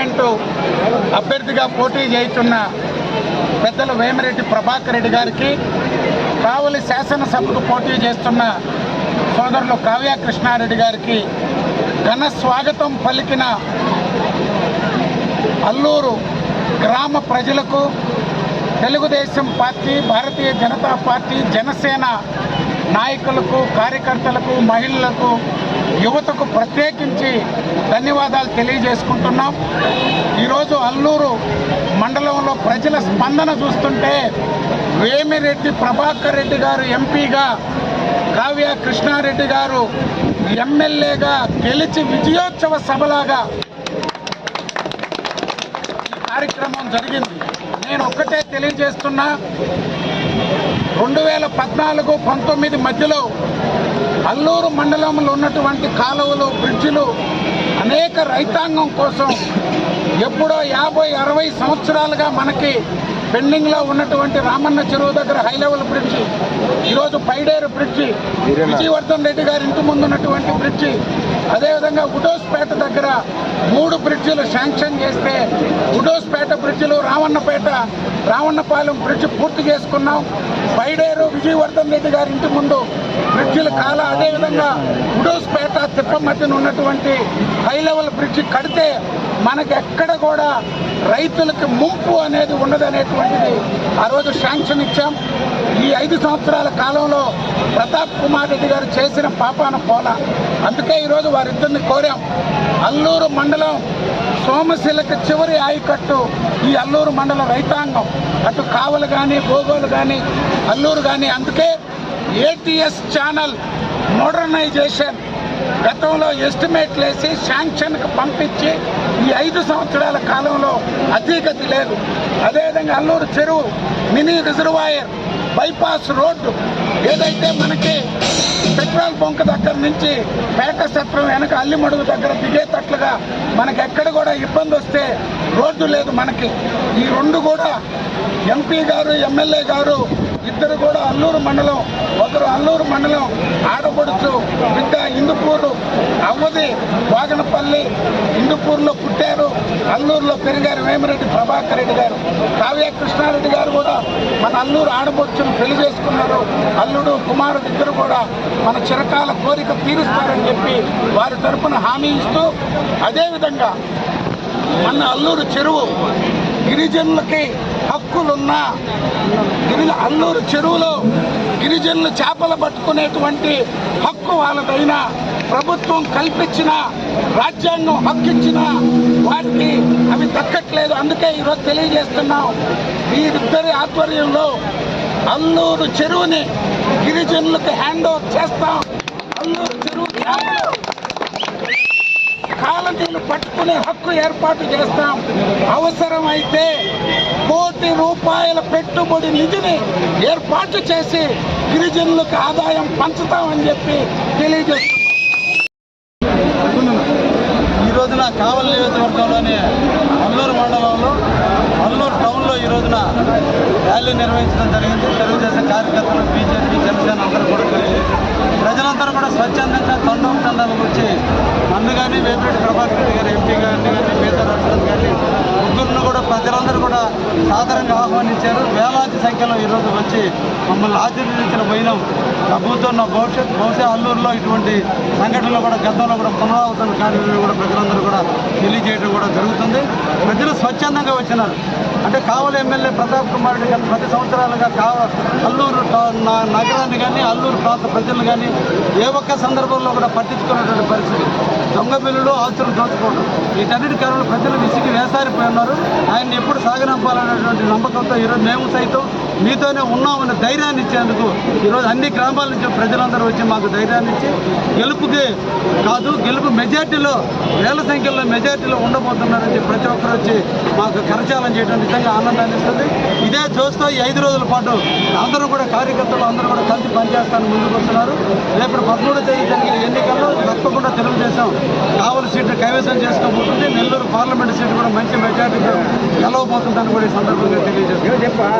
Parliament అభ్యర్థిగా పోటీ చేస్తున్న పెద్దలు వేమిరెడ్డి ప్రభాకర్ రెడ్డి గారికి కావలి శాసనసభకు పోటీ చేస్తున్న సోదరులు కావ్య కృష్ణారెడ్డి గారికి ఘన స్వాగతం పలికిన అల్లూరు గ్రామ ప్రజలకు తెలుగుదేశం పార్టీ భారతీయ జనతా పార్టీ జనసేన నాయకులకు కార్యకర్తలకు మహిళలకు యువతకు ప్రత్యేకించి ధన్యవాదాలు తెలియజేసుకుంటున్నాం. ఈరోజు అల్లూరు మండలంలో ప్రజల స్పందన చూస్తుంటే వేమిరెడ్డి ప్రభాకర్ రెడ్డి గారు ఎంపీగా కావ్య కృష్ణారెడ్డి గారు ఎమ్మెల్యేగా గెలిచి విజయోత్సవ సభలాగా కార్యక్రమం జరిగింది. నేను ఒక్కటే తెలియజేస్తున్నా రెండు వేల పద్నాలుగు పంతొమ్మిది మధ్యలో అల్లూరు మండలంలో ఉన్నటువంటి కాలువలు బ్రిడ్జిలు అనేక రైతాంగం కోసం ఎప్పుడో యాభై అరవై సంవత్సరాలుగా మనకి పెండింగ్లో ఉన్నటువంటి రామన్న చెరువు దగ్గర హై లెవెల్ బ్రిడ్జి ఈరోజు పైడేరు బ్రిడ్జి విజయవర్ధన్ రెడ్డి గారి ఇంటి ముందు ఉన్నటువంటి బ్రిడ్జి అదేవిధంగా ఉడోస్పేట దగ్గర మూడు బ్రిడ్జిలు శాంక్షన్ చేస్తే ఉడోస్పేట బ్రిడ్జిలు రావన్నపేట రావన్నపాలెం బ్రిడ్జ్ పూర్తి చేసుకున్నాం. బైడేరు విజయవర్ధన్ రెడ్డి గారి ఇంటి ముందు బ్రిడ్జిలు కాల. అదేవిధంగా ఉడోస్పేట తిప్ప మధ్యన ఉన్నటువంటి హై లెవెల్ బ్రిడ్జి కడితే మనకి ఎక్కడ కూడా రైతులకు ముంపు అనేది ఉండదనేటువంటిది ఆ రోజు శాంక్షన్ ఇచ్చాం. ఈ ఐదు సంవత్సరాల కాలంలో ప్రతాప్ కుమార్ రెడ్డి గారు చేసిన పాపాన పోలా. అందుకే ఈరోజు వారిద్దరిని కోరాం. అల్లూరు మండలం సోమశిలకు చివరి ఆయకట్టు ఈ అల్లూరు మండల రైతాంగం. అటు కావలు కానీ భోగోలు కానీ అల్లూరు కానీ అందుకే ఏటీఎస్ ఛానల్ మోడర్నైజేషన్ గతంలో ఎస్టిమేట్లు వేసి శాంక్షన్కి పంపించి ఈ ఐదు సంవత్సరాల కాలంలో అతీగతి లేదు. అదేవిధంగా అల్లూరు చెరువు మినీ రిజర్వాయర్ బైపాస్ రోడ్డు ఏదైతే మనకి పెట్రోల్ బొంక దగ్గర నుంచి పేట సత్రం వెనక అల్లిమడుగు దగ్గర దిగేటట్లుగా మనకి ఎక్కడ కూడా ఇబ్బంది వస్తే రోడ్డు లేదు మనకి. ఈ రెండు కూడా ఎంపీ గారు ఎమ్మెల్యే గారు ఇద్దరు కూడా అల్లూరు మండలం ఒకరు అల్లూరు మండలం ఆడపడుచు బిడ్డ ఇందుపూరు అవ్వది వాగనపల్లి ఇందుపూరులో పుట్టారు అల్లూరులో పెరిగారు వేమిరెడ్డి ప్రభాకర్ రెడ్డి గారు. కావ్య కృష్ణారెడ్డి గారు కూడా మన అల్లూరు ఆడపడుచును పెళ్ళి చేసుకున్నారు. అల్లుడు కుమారుడు ఇద్దరు కూడా మన చిరకాల కోరిక తీరుస్తారని చెప్పి వారి తరపున హామీ ఇస్తూ అదేవిధంగా మన అల్లూరు చెరువు గిరిజనులకి హక్కులున్న గిరిజ అల్లూరు చెరువులో గిరిజనులు చేపలు పట్టుకునేటువంటి హక్కు వాళ్ళదైన ప్రభుత్వం కల్పించిన రాజ్యాంగం హక్కిచ్చిన వారికి అవి దక్కట్లేదు. అందుకే ఈరోజు తెలియజేస్తున్నాం. వీరిద్దరి ఆధ్వర్యంలో అల్లూరు చెరువుని గిరిజనులకు హ్యాండ్ ఓవర్ చేస్తాం. అల్లూరు చెరువు కాలనీలు పట్టుకునే హక్కు ఏర్పాటు చేస్తాం. అవసరమైతే కోటి రూపాయల పెట్టుబడి నిధిని ఏర్పాటు చేసి గిరిజనులకు ఆదాయం పంచుతామని చెప్పి తెలియజేస్తున్నాం. ఈ రోజున కావల నియోజకవర్గంలోని అల్లూరు మండలంలో అల్లూరు టౌన్లో ఈ రోజున ర్యాలీ నిర్వహించడం జరిగింది. తెలుగుదేశం కార్యకర్తలు బీజేపీ జనసేన అందరూ కూడా ప్రజలందరూ కూడా స్వచ్ఛందంగా తండోపతండాలు గురించి నన్ను కానీ వేమిరెడ్డి ప్రభాకర్ రెడ్డి గారు ఎంపీ గారిని కానీ మిగతా రాష్ట్రాలు కానీ ముగ్గురును కూడా ప్రజలందరూ కూడా సాధారణంగా ఆహ్వానించారు. వేలాది సంఖ్యలో ఈరోజు వచ్చి మమ్మల్ని ఆశీర్వదించిన పోయినాం ప్రభుత్వం నా భవిష్యత్ బహుశా అల్లూరులో ఇటువంటి సంఘటనలు కూడా గతంలో కూడా పునరావృతం కార్యక్రమం కూడా ప్రజలందరూ కూడా తెలియజేయడం కూడా జరుగుతుంది. ప్రజలు స్వచ్ఛందంగా వచ్చినారు. అంటే కావలి ఎమ్మెల్యే ప్రతాప్ కుమార్ రెడ్డి గత ప్రతి సంవత్సరాలుగా కావ అల్లూరు నగరాన్ని కానీ అల్లూరు ప్రాంత ప్రజలు కానీ ఏ ఒక్క సందర్భంలో కూడా పట్టించుకున్నటువంటి పరిస్థితి దొంగ బిల్లులు ఆస్తులు దోచుకోవడం. వీటన్నిటి కారణంలో ప్రజలు విసిగి వేసారిపోయి ఉన్నారు. ఆయన్ని ఎప్పుడు సాగనంపాలనేటువంటి నమ్మకంతో ఈరోజు మేము సైతం మీతోనే ఉన్నామనే ధైర్యాన్ని ఇచ్చేందుకు ఈరోజు అన్ని గ్రామాల నుంచి ప్రజలందరూ వచ్చి మాకు ధైర్యాన్ని ఇచ్చి గెలుపుకి కాదు గెలుపు మెజార్టీలో వేల సంఖ్యలో మెజార్టీలో ఉండబోతున్నారని చెప్పి ప్రతి ఒక్కరు వచ్చి మాకు కరచాలం చేయడం నిజంగా ఆనందాన్ని ఇస్తుంది. ఇదే చూస్తూ ఈ ఐదు రోజుల పాటు అందరూ కూడా కార్యకర్తలు అందరూ కూడా కలిసి పనిచేస్తానని ముందుకు వస్తున్నారు. రేపు పదమూడో తేదీ జరిగిన ఎన్నికల్లో తప్పకుండా తెలుగుదేశం కావలసిన సీట్లు కైవసం చేసుకోబోతుంది పార్లమెంట్ సీట్ కూడా మంచి మెజార్టీతో గెలవబోతుందని కూడా ఈ సందర్భంగా తెలియజేస్తున్నారు